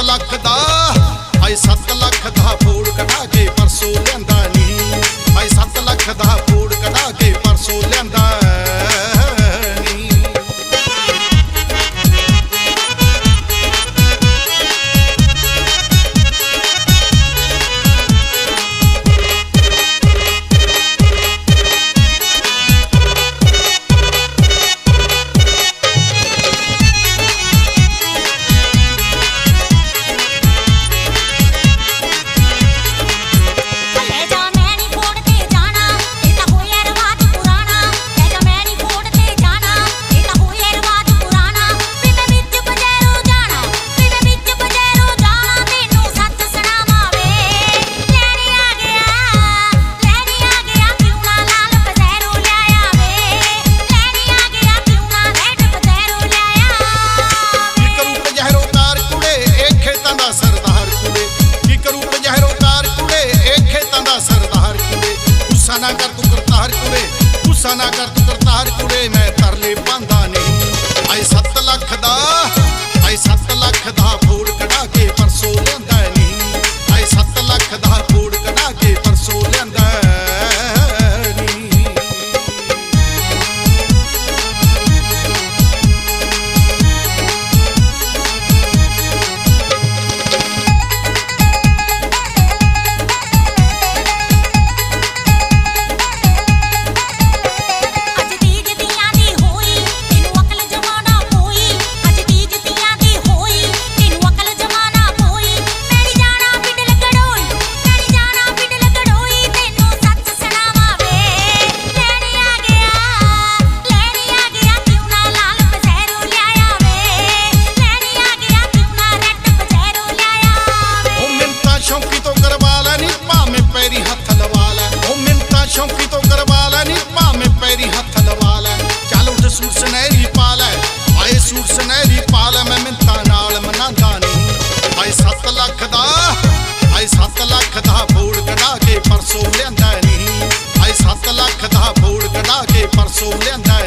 7 ਲੱਖ ਦਾ। ਆਏ 7 ਲੱਖ ਦਾ ਫੋਨ ਕਟਾ ਕੇ ਪਰਸੋਂ ਲੈਂਦਾ ਨਹੀਂ ਆਏ 7 ਲੱਖ ਦਾ ਨਾ ਕਰ ਤੂੰ ਕਰਤਾਰ ਕੁਰੇ ਗੁੱਸਾ ਨਾ ਕਰ ਤੂੰ ਕਰਤਾਰ ਕੁਰੇ ਮੈਂ mulher na